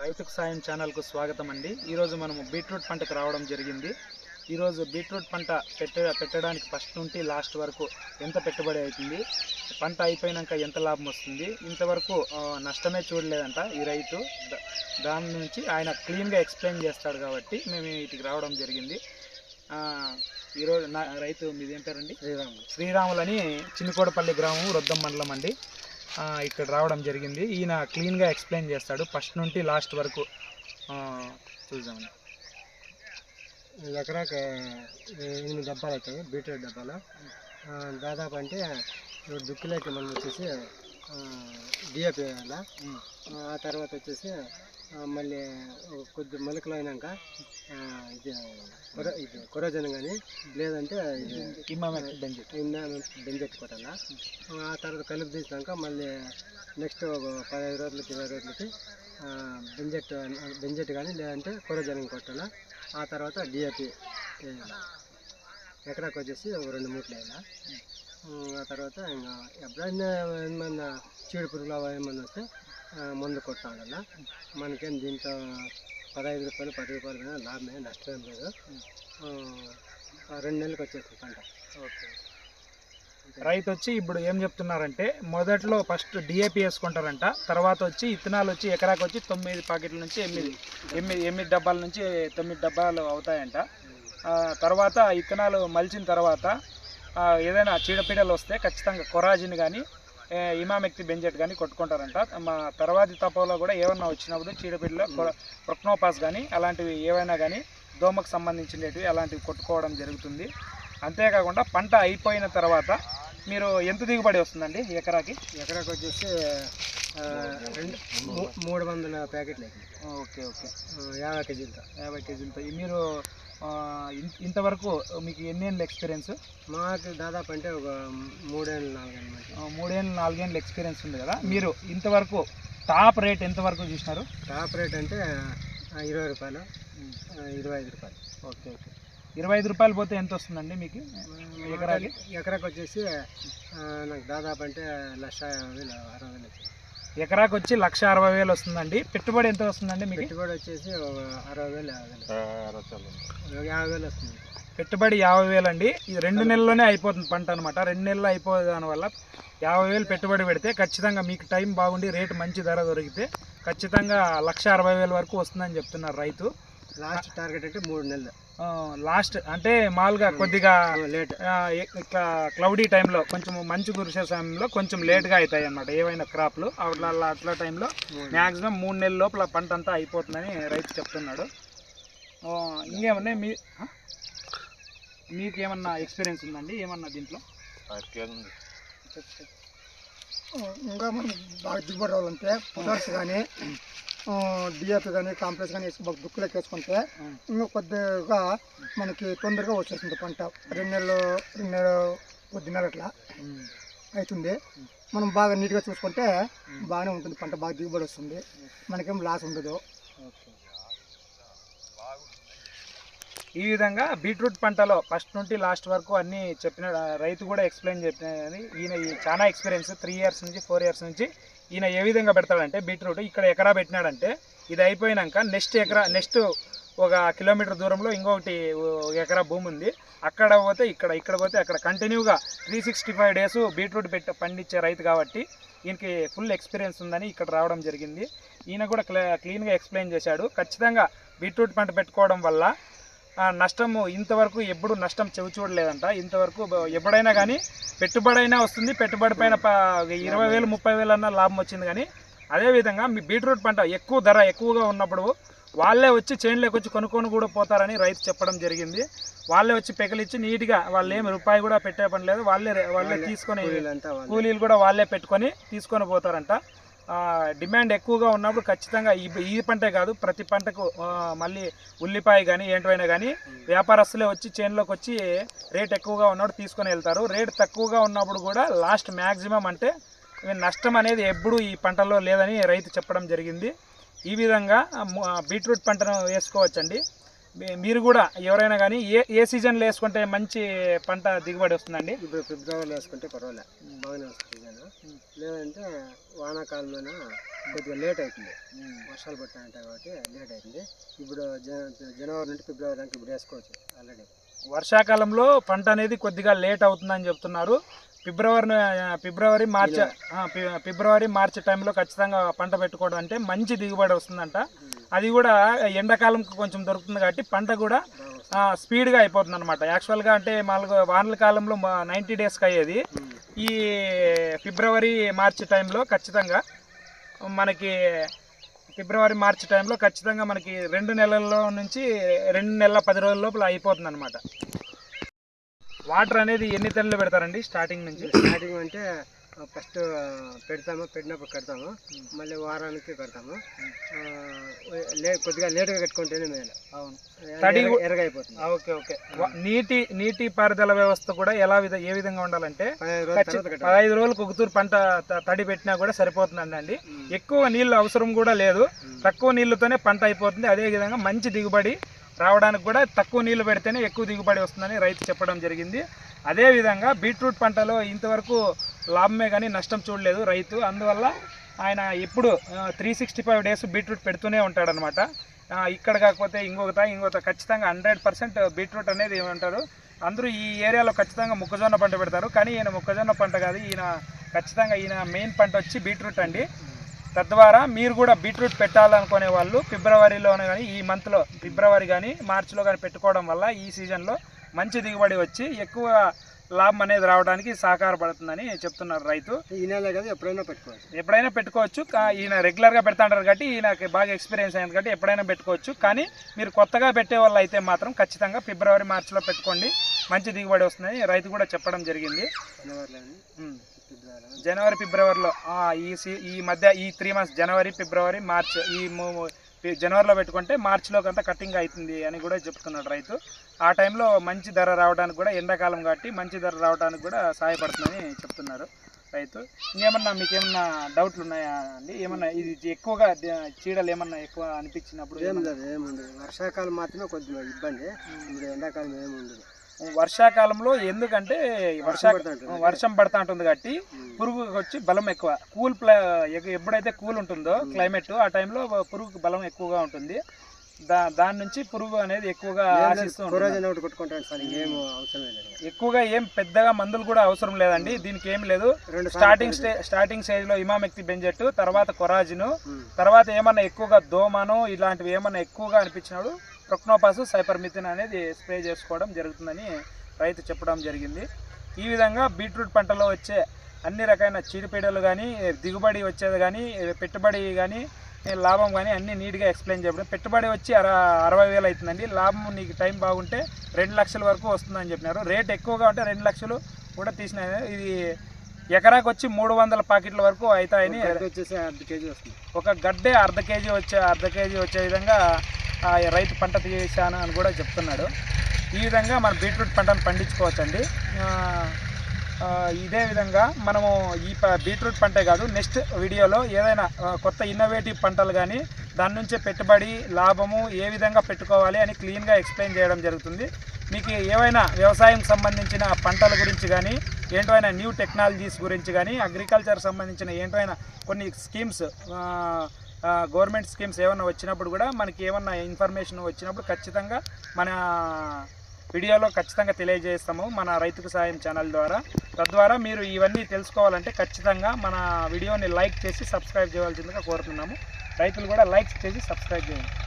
రైతుకు సాయం ఛానల్కు స్వాగతం అండి. ఈరోజు మనము బీట్రూట్ పంటకు రావడం జరిగింది. ఈరోజు బీట్రూట్ పంట పెట్ట పెట్టడానికి ఫస్ట్ నుండి లాస్ట్ వరకు ఎంత పెట్టుబడి అవుతుంది? పంట అయిపోయినాక ఎంత లాభం వస్తుంది? ఇంతవరకు నష్టమే చూడలేదంట ఈ రైతు. దాని నుంచి ఆయన క్లీన్గా ఎక్స్ప్లెయిన్ చేస్తాడు కాబట్టి మేము వీటికి రావడం జరిగింది. ఈరోజు నా రైతు మీదేం పేరండి? శ్రీరాములు. శ్రీరాములని చిన్నకోడపల్లి గ్రామం రొద్దం మండలం అండి. ఇక్కడ రావడం జరిగింది. ఈయన క్లీన్గా ఎక్స్ప్లెయిన్ చేస్తాడు. ఫస్ట్ నుండి లాస్ట్ వరకు. ఆ, చూద్దామండి ఎకరాకి ఎనిమిది డబ్బాలు అవుతాయి. బీట్రూట్ డబ్బాలు. దాదాపు అంటే దుక్కులోకి మనం వచ్చేసి డిఏపి వేయాలా. ఆ తర్వాత వచ్చేసి మళ్ళీ కొద్ది మొలకలు అయినాక ఇది కొర ఇది కొరజన్ కానీ లేదంటే బెంజిట్ బెంజెట్ కొట్టాలా. ఆ తర్వాత కలిపి తీసినాక మళ్ళీ నెక్స్ట్ ఒక పదహైదు రోజులకి ఇరవై రోజులకి బెంజెట్ బెంజెట్ కానీ లేదంటే కొరజనం కొట్టాలా. ఆ తర్వాత డిఏపి ఎకరాకి వచ్చేసి ఒక రెండు మూట్లు వేయాలా ఉమ్, ఆ తర్వాత ఇంకా ఎప్పుడైనా ఏమన్నా చీడ పురుగులు ఏమన్నా వస్తే మందు కొడతా మనకేం దీంట్లో పదహైదు రూపాయలు పది రూపాయలు కానీ లాభమే నష్టమేం లేదు. రెండు నెలలకు వచ్చేస్తుంది పంట. ఓకే. రైతు వచ్చి ఇప్పుడు ఏం చెప్తున్నారంటే మొదట్లో ఫస్ట్ డిఏపి వేసుకుంటారంట తర్వాత వచ్చి ఇత్తనాలు వచ్చి ఎకరాకి వచ్చి తొమ్మిది ప్యాకెట్ల నుంచి ఎనిమిది ఎనిమిది ఎనిమిది డబ్బాల నుంచి తొమ్మిది డబ్బాలు అవుతాయంట. ఆ, తర్వాత ఇత్తనాలు మలిచిన తర్వాత ఏదైనా చీడపీడలు వస్తే ఖచ్చితంగా కొరాజిన్ కానీ ఇమామెక్తి బెంజెట్ కానీ కొట్టుకుంటారంట. మా తర్వాతి తప్పలో కూడా ఏమన్నా వచ్చినప్పుడు చీడపీడలు ప్రొక్నోపాస్ కానీ అలాంటివి ఏవైనా కానీ దోమకు సంబంధించినవి అలాంటివి కొట్టుకోవడం జరుగుతుంది. అంతేకాకుండా పంట అయిపోయిన తర్వాత మీరు ఎంత దిగుబడి వస్తుందండి ఎకరాకి? ఎకరాకి వచ్చేసి రెండు మూడు వందల ప్యాకెట్లు. Okay okay. యాభై కేజీలతో. యాభై కేజీలతో. మీరు ఇంతవరకు మీకు ఎన్ని ఏళ్ళ ఎక్స్పీరియన్స్ మాకు దాదాపు అంటే ఒక మూడేళ్ళు నాలుగేళ్ళు మూడేళ్ళు నాలుగేళ్ళ ఎక్స్పీరియన్స్ ఉంది కదా. మీరు ఇంతవరకు టాప్ రేట్ ఎంతవరకు చూసినారు? టాప్ రేట్ అంటే ఇరవై రూపాయలు ఇరవై ఐదు రూపాయలు. Okay okay. ఇరవై ఐదు రూపాయలు పోతే ఎంత వస్తుందండి మీకు? ఎకరాకి? ఎకరాకి వచ్చేసి నాకు దాదాపు అంటే లక్ష వేలు అరవై వేలు వచ్చింది. ఎకరాకి వచ్చి లక్ష అరవై వేలు వస్తుందండి. పెట్టుబడి ఎంత వస్తుందండి మీకు పెట్టుబడి వచ్చేసి అరవై వేలు యాభై వేలు. యాభై వేలు వస్తుంది. పెట్టుబడి యాభై వేలు అండి ఇది రెండు నెలల్లోనే అయిపోతుంది పంట అనమాట రెండు నెలలు అయిపోయే దానివల్ల యాభై వేలు పెట్టుబడి పెడితే ఖచ్చితంగా మీకు టైం బాగుండి రేటు మంచి ధర దొరికితే ఖచ్చితంగా లక్ష అరవై వేల వరకు వస్తుందని చెప్తున్నారు రైతు. లాస్ట్ టార్గెట్ అంటే మూడు నెలలు. లాస్ట్ అంటే మామూలుగా కొద్దిగా లేట్. ఇట్లా క్లౌడీ టైంలో కొంచెం మంచు కురిసే సమయంలో కొంచెం లేట్గా అవుతాయి అన్నమాట. ఏవైనా క్రాప్లు అట్లా అట్లా టైంలో మ్యాక్సిమం మూడు నెలల లోపల పంట అంతా అయిపోతుందని రైతు చెప్తున్నాడు. ఇంకేమన్నా మీ? మీకు ఏమన్నా ఎక్స్పీరియన్స్ ఉందండి? ఏమన్నా దీంట్లో? ఇంకా మనం బాగా దిగుబడి రావాలంటే పొటాష్ కానీ డిఏపి కానీ కాంప్లెక్స్ కానీ వేసి దుక్కులోకి వేసుకుంటే ఇంకా కొద్దిగా మనకి తొందరగా వచ్చేస్తుంది పంట. రెండు నెలలు రెండు నెలలు కొద్దిన్నర అట్లా అవుతుంది మనం బాగా నీట్గా చూసుకుంటే బాగానే ఉంటుంది పంట బాగా దిగుబడి వస్తుంది. మనకేం లాస్ ఉండదు. ఈ విధంగా బీట్రూట్ పంటలో ఫస్ట్ నుండి లాస్ట్ వరకు అన్నీ చెప్పిన రైతు కూడా ఎక్స్ప్లెయిన్ చెప్పినది ఈయన ఈ చాలా ఎక్స్పీరియన్స్ త్రీ ఇయర్స్ నుంచి ఫోర్ ఇయర్స్ నుంచి ఈయన ఏ విధంగా పెడతాడంటే బీట్రూట్ ఇక్కడ ఎకరా పెట్టినాడంటే ఇది అయిపోయినాక నెక్స్ట్ ఎకరా నెక్స్ట్ ఒక కిలోమీటర్ దూరంలో ఇంకొకటి ఎకరా భూమి ఉంది. అక్కడ పోతే ఇక్కడ ఇక్కడ పోతే అక్కడ కంటిన్యూగా three sixty five days beetroot పెట్టి పండించే రైతు కాబట్టి ఈయనకి ఫుల్ ఎక్స్పీరియన్స్ ఉందని ఇక్కడ రావడం జరిగింది. ఈయన కూడా క్లీన్గా ఎక్స్ప్లెయిన్ చేశాడు. ఖచ్చితంగా బీట్రూట్ పంట పెట్టుకోవడం వల్ల నష్టము ఇంతవరకు ఎప్పుడు నష్టం చెవి చూడలేదంట. ఇంతవరకు ఎప్పుడైనా కానీ పెట్టుబడి అయినా వస్తుంది పెట్టుబడి పైన ఇరవై వేలు ముప్పై వేలు అన్న లాభం వచ్చింది కానీ అదేవిధంగా మీ బీట్రూట్ పంట ఎక్కువ ధర ఎక్కువగా ఉన్నప్పుడు వాళ్ళే వచ్చి చేనులోకి వచ్చి కొనుక్కొని కూడా పోతారని రైతు చెప్పడం జరిగింది. వాళ్ళే వచ్చి పెకలిచ్చి నీట్గా వాళ్ళు ఏమి రూపాయి కూడా పెట్టే పని లేదు. వాళ్ళే వాళ్ళే తీసుకొని కూలీలు కూడా వాళ్ళే పెట్టుకొని తీసుకొని పోతారంట. డిమాండ్ ఎక్కువగా ఉన్నప్పుడు ఖచ్చితంగా ఈ ఈ పంటే కాదు ప్రతి పంటకు మళ్ళీ ఉల్లిపాయ కానీ ఏంటివైనా కానీ వ్యాపారస్తులే వచ్చి చేనులోకి వచ్చి రేట్ ఎక్కువగా ఉన్నప్పుడు తీసుకొని వెళ్తారు. రేట్ తక్కువగా ఉన్నప్పుడు కూడా లాస్ట్ మ్యాక్సిమం అంటే నష్టం అనేది ఎప్పుడూ ఈ పంటలో లేదని రైతు చెప్పడం జరిగింది. ఈ విధంగా బీట్రూట్ పంటను వేసుకోవచ్చండి. మీరు కూడా ఎవరైనా కానీ ఏ ఏ సీజన్లో వేసుకుంటే మంచి పంట దిగుబడి వస్తుందండి? ఇప్పుడు ఫిబ్రవరిలో వేసుకుంటే పర్వాలే. బాగానే వస్తుంది సీజన్ లేదంటే వానాకాలంలోన కొద్దిగా లేట్ అవుతుంది. వర్షాలు పట్టాయంటాయి కాబట్టి లేట్ అవుతుంది. ఇప్పుడు జన జనవరి నుండి ఫిబ్రవరి దాకా ఇప్పుడు వేసుకోవచ్చు ఆల్రెడీ వర్షాకాలంలో పంట అనేది కొద్దిగా లేట్ అవుతుందని చెప్తున్నారు. ఫిబ్రవరి ఫిబ్రవరి మార్చి ఫిబ్రవరి మార్చి టైంలో ఖచ్చితంగా పంట పెట్టుకోవడం అంటే మంచి దిగుబడి వస్తుందంట. అది కూడా ఎండాకాలం కొంచెం దొరుకుతుంది కాబట్టి పంట కూడా స్పీడ్గా అయిపోతుంది అనమాట యాక్చువల్గా అంటే మామూలుగా వానల కాలంలో నైంటీ డేస్కి అయ్యేది. ఈ ఫిబ్రవరి మార్చి టైంలో ఖచ్చితంగా మనకి ఫిబ్రవరి మార్చి టైంలో ఖచ్చితంగా మనకి రెండు నెలల్లో నుంచి రెండు నెలల పది రోజుల లోపల అయిపోతుంది అనమాట వాటర్ అనేది ఎన్ని తెల్లు పెడతారండి స్టార్టింగ్ నుంచి? స్టార్టింగ్ అంటే ఫస్ట్ పెడతాము పెట్టినప్పుడు కడతాము. మళ్ళీ వారానికి కడతాము. కొద్దిగా లేట్గా కట్టుకుంటేనే మేలు. అవును. తడి అయిపోతుంది. Okay okay. నీటి నీటి పారుదల వ్యవస్థ కూడా ఎలా విధ ఏ విధంగా ఉండాలంటే రోజుల పదహైదు రోజులకు ఒకతూరు పంట తడి పెట్టినా కూడా సరిపోతుందండి అండి ఎక్కువ నీళ్ళు అవసరం కూడా లేదు. తక్కువ నీళ్ళతోనే పంట అయిపోతుంది. అదే విధంగా మంచి దిగుబడి రావడానికి కూడా తక్కువ నీళ్ళు పెడితేనే ఎక్కువ దిగుబడి వస్తుందని రైతు చెప్పడం జరిగింది. అదే విధంగా బీట్రూట్ పంటలో ఇంతవరకు లాభమే కానీ నష్టం చూడలేదు రైతు. అందువల్ల ఆయన ఎప్పుడు three sixty five days beetroot పెడుతూనే ఉంటాడనమాట. ఇక్కడ కాకపోతే ఇంకొకట ఇంకొకట ఖచ్చితంగా హండ్రెడ్ పర్సెంట్ బీట్రూట్ అనేది ఏమంటారు? అందరూ ఈ ఏరియాలో ఖచ్చితంగా మొక్కజొన్న పంట పెడతారు. కానీ ఈయన మొక్కజొన్న పంట కాదు ఈయన ఖచ్చితంగా ఈయన మెయిన్ పంట వచ్చి బీట్రూట్ అండి. తద్వారా మీరు కూడా బీట్రూట్ పెట్టాలనుకునే వాళ్ళు ఫిబ్రవరిలోనే కానీ ఈ మంత్లో ఫిబ్రవరి కానీ మార్చిలో కానీ పెట్టుకోవడం వల్ల ఈ సీజన్లో మంచి దిగుబడి వచ్చి ఎక్కువ లాభం అనేది రావడానికి సహకారపడుతుందని చెప్తున్నారు రైతు. ఈ నెల కదా ఎప్పుడైనా పెట్టుకోవచ్చు. ఎప్పుడైనా పెట్టుకోవచ్చు. ఈయన రెగ్యులర్గా పెడతాంటారు కాబట్టి ఈయనకి బాగా ఎక్స్పీరియన్స్ అయింది కాబట్టి ఎప్పుడైనా పెట్టుకోవచ్చు. కానీ మీరు కొత్తగా పెట్టే వాళ్ళు అయితే మాత్రం ఖచ్చితంగా ఫిబ్రవరి మార్చిలో పెట్టుకోండి. మంచి దిగుబడి వస్తుందని రైతు కూడా చెప్పడం జరిగింది. జనవరి ఫిబ్రవరిలో. ఈ ఈ మధ్య ఈ three months January February March ఈ మూ- ఈ జనవరిలో పెట్టుకుంటే మార్చిలోకి అంతా కటింగ్ అవుతుంది అని కూడా చెప్తున్నాడు రైతు. ఆ టైంలో మంచి ధర రావడానికి కూడా ఎండాకాలం కాబట్టి మంచి ధర రావడానికి కూడా సహాయపడుతుందని చెప్తున్నారు రైతు. ఇంకేమన్నా మీకు ఏమన్నా డౌట్లు ఉన్నాయా అండి? ఏమన్నా ఇది ఎక్కువగా చీడలు ఏమన్నా ఎక్కువ అనిపించినప్పుడు ఏం ఏమన్నా- లేదు ఏముండదు వర్షాకాలం మాత్రమే కొద్దిగా ఇబ్బంది. ఇప్పుడు ఎండాకాలం ఏముండదు వర్షాకాలంలో ఎందుకంటే వర్షా. వర్షం పడతా ఉంటుంది కాబట్టి పురుగు వచ్చి బలం ఎక్కువ. కూల్ ప్లా ఎప్పుడైతే కూల్ ఉంటుందో క్లైమేట్ ఆ టైంలో పురుగుకి బలం ఎక్కువగా ఉంటుంది. దా దాని నుంచి పురుగు అనేది ఎక్కువగా ఎక్కువగా ఏం పెద్దగా మందులు కూడా అవసరం లేదండి. దీనికి ఏం లేదు. స్టార్టింగ్ స్టే స్టార్టింగ్ స్టేజ్లో ఇమామెక్తి బెంజెట్ తర్వాత కొరాజిను. తర్వాత ఏమన్నా ఎక్కువగా దోమను ఇలాంటివి ఏమన్నా ఎక్కువగా అనిపించినప్పుడు ప్రొక్నోపాస్ సైపర్మిథిన్ అనేది స్ప్రే చేసుకోవడం జరుగుతుందని రైతు చెప్పడం జరిగింది. ఈ విధంగా బీట్రూట్ పంటలో వచ్చే అన్ని రకాల చీడపీడలు కానీ దిగుబడి వచ్చేది కానీ పెట్టుబడి కానీ లాభం కానీ అన్ని నీట్గా ఎక్స్ప్లెయిన్ చేయడం పెట్టుబడి వచ్చి అర అరవై వేలు అవుతుందండి లాభం నీకు టైం బాగుంటే రెండు లక్షల వరకు వస్తుందని చెప్పినారు. రేట్ ఎక్కువగా ఉంటే రెండు లక్షలు కూడా తీసిన ఇది ఎకరాకు వచ్చి మూడు వందల ప్యాకెట్ల వరకు అవుతాయని వచ్చేసి అర్ధ కేజీ వస్తుంది. ఒక గడ్డే అర్ధ కేజీ వచ్చే అర్ధ కేజీ వచ్చే విధంగా రైతు పంట తీసాను అని కూడా చెప్తున్నాడు. ఈ విధంగా మన బీట్రూట్ పంటను పండించుకోవచ్చండి. ఇదే విధంగా మనము ఈ ప- బీట్రూట్ పంటే కాదు నెక్స్ట్ వీడియోలో ఏదైనా కొత్త ఇన్నోవేటివ్ పంటలు కానీ దాని నుంచే పెట్టుబడి లాభము ఏ విధంగా పెట్టుకోవాలి అని క్లీన్గా ఎక్స్ప్లెయిన్ చేయడం జరుగుతుంది. మీకు ఏవైనా వ్యవసాయం సంబంధించిన పంటల గురించి కానీ ఏంటైనా న్యూ టెక్నాలజీస్ గురించి కానీ అగ్రికల్చర్ సంబంధించిన ఏంటైనా కొన్ని స్కీమ్స్ గవర్నమెంట్ స్కీమ్స్ ఏమైనా వచ్చినప్పుడు కూడా మనకి ఏమన్నా ఇన్ఫర్మేషన్ వచ్చినప్పుడు ఖచ్చితంగా మన వీడియోలో ఖచ్చితంగా తెలియజేస్తాము మన రైతుకు సాయం ఛానల్ ద్వారా. తద్వారా మీరు ఇవన్నీ తెలుసుకోవాలంటే ఖచ్చితంగా మన వీడియోని లైక్ చేసి సబ్స్క్రైబ్ చేయవలసిందిగా కోరుతున్నాము. రైతులు కూడా లైక్ చేసి సబ్స్క్రైబ్ చేయండి.